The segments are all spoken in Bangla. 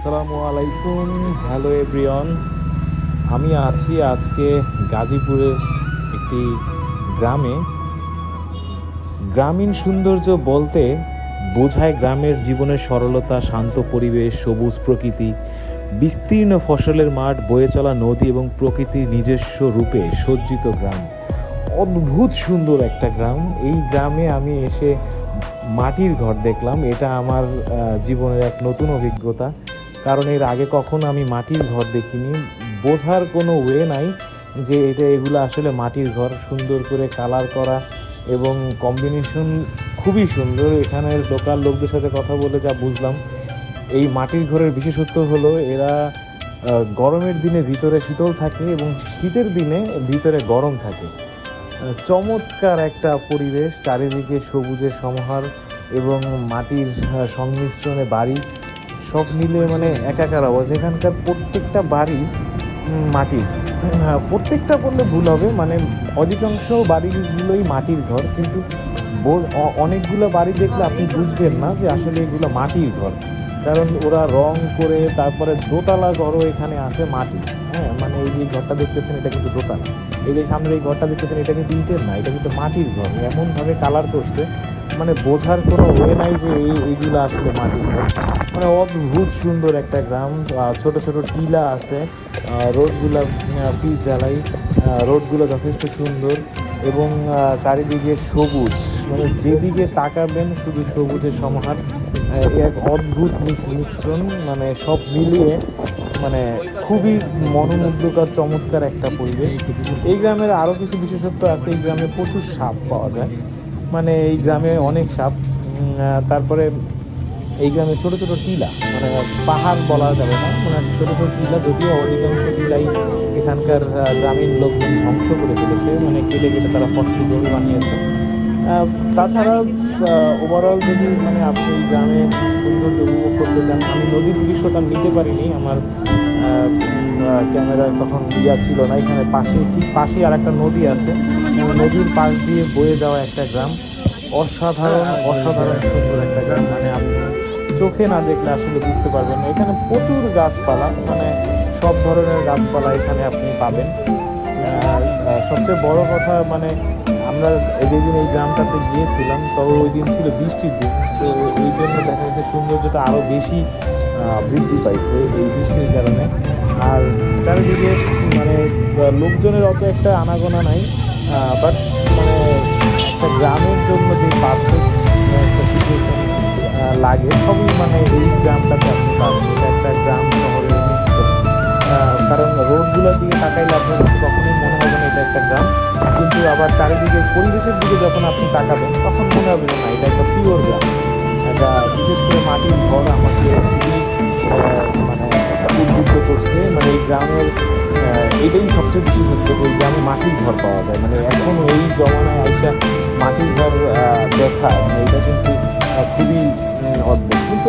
আসসালামু আলাইকুম। হ্যালো এভরিওয়ান আমি আছি আজকে গাজীপুরের একটি গ্রামে। গ্রামীণ সৌন্দর্য বলতে বোঝায় গ্রামের জীবনের সরলতা, শান্ত পরিবেশ, সবুজ প্রকৃতি, বিস্তীর্ণ ফসলের মাঠ, বয়ে চলা নদী এবং প্রকৃতির নিজস্ব রূপে সজ্জিত গ্রাম। অদ্ভুত সুন্দর একটা গ্রাম। এই গ্রামে আমি এসে মাটির ঘর দেখলাম। এটা আমার জীবনের এক নতুন অভিজ্ঞতা। কারণ এর আগে কখনো আমি মাটির ঘর দেখিনি। বোঝার কোনো ওয়ে নাই যে এটা এগুলো আসলে মাটির ঘর, সুন্দর করে কালার করা এবং কম্বিনেশন খুবই সুন্দর। এখানের লোকাল লোকদের সাথে কথা বলে যা বুঝলাম। এই মাটির ঘরের বিশেষত্ব হলো এরা গরমের দিনে ভিতরে শীতল থাকে এবং শীতের দিনে ভিতরে গরম থাকে। চমৎকার একটা পরিবেশ, চারিদিকে সবুজের সমাহার এবং মাটির সংমিশ্রণে বাড়ি। সব মিলে মানে একাকার আওয়াজ এখানকার প্রত্যেকটা বাড়ি মাটির। হ্যাঁ, প্রত্যেকটা বললে ভুল হবে মানে অধিকাংশ বাড়িগুলোই মাটির ঘর কিন্তু অনেকগুলো বাড়ি দেখলে আপনি বুঝবেন না যে আসলে এগুলো মাটির ঘর। কারণ ওরা রং করে তারপরে দোতলা ঘরও এখানে আছে মাটি। হ্যাঁ মানে এই যে ঘরটা দেখতেছেন, এটা কিন্তু দোতলা। এই যে সামনের এই ঘরটা দেখতেছেন, এটা কিন্তু ইটের না, এটা কিন্তু মাটির ঘর। এমনভাবে কালার করছে মানে বোঝার কোনো ওয়ে নাই যে এই এইগুলো আসলে মাটির ঘর। মানে অদ্ভুত সুন্দর একটা গ্রাম ছোট ছোট টিলা আছে রোডগুলো পিচ ঢালাই রোডগুলো যথেষ্ট সুন্দর এবং চারিদিকে সবুজ। মানে যেদিকে তাকাবেন, শুধু সবুজের সমাহার। এক অদ্ভুত মিশ্রণ মানে সব মিলিয়ে মানে খুবই মনোমুগ্ধকর, চমৎকার একটা পরিবেশ। এই গ্রামের আরও কিছু বিশেষত্ব আছে। এই গ্রামে প্রচুর সাপ পাওয়া যায়। মানে এই গ্রামে অনেক সাপ। তারপরে এই গ্রামে ছোট ছোট টিলা। মানে পাহাড় বলা যাবে না। মানে ছোট ছোট টিলা যদিও অধিকাংশ টিলাই এখানকার গ্রামীণ লোকজন ধ্বংস করে ফেলেছে। মানে কেটে কেটে তারা ফসল জমি বানিয়েছে। তাছাড়া ওভারঅল যদি মানে আপনি গ্রামে সৌন্দর্য উপভোগ করতে চান, আমি নদীর দৃশ্যটা নিতে পারিনি, আমার ক্যামেরা তখন ইয়া ছিল না, এখানে পাশে, ঠিক পাশেই আর একটা নদী আছে। নদীর পাশ দিয়ে বয়ে যাওয়া একটা গ্রাম। অসাধারণ অসাধারণ সুন্দর একটা গ্রাম মানে আপনি চোখে না দেখলে আসলে বুঝতে পারবেন না। এখানে প্রচুর গাছপালা মানে সব ধরনের গাছপালা এখানে আপনি পাবেন। সবচেয়ে বড় কথা মানে আমরা যেদিন এই গ্রামটাতে গিয়েছিলাম তবে ওই দিন ছিল বৃষ্টির দিন, তো এই জন্য দেখা যাচ্ছে সৌন্দর্যটা আরও বেশি বৃদ্ধি পাইছে এই বৃষ্টির কারণে। আর চারিদিকে মানে লোকজনের অত একটা আনাগোনা নাই বাট মানে একটা গ্রামের জন্য যে পারফেক্ট লাগে, সবই মানে এই গ্রামটাতে আপনি এটা একটা গ্রাম কারণ রোডগুলোর দিকে তাকাইলে আপনার কিন্তু কখনোই মনে হবে না এটা একটা গ্রাম। কিন্তু আবার চারিদিকে পরিবেশের দিকে যখন আপনি তাকাবেন, তখন মনে হবে না, এটা একটা পিওর গ্রাম। এটা বিশেষ করে মাটির ঘর আমাকে মানে উদ্বুদ্ধ করছে। মানে এই গ্রামের এটাই সবচেয়ে বিশেষত্ব ওই গ্রামে মাটির ঘর পাওয়া যায়। মানে এখন এই জমানায় আইসা মাটির ঘর দেখা মানে এটা কিন্তু খুবই অদ্ভুত। কিন্তু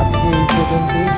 আজকে এই পর্যন্তই।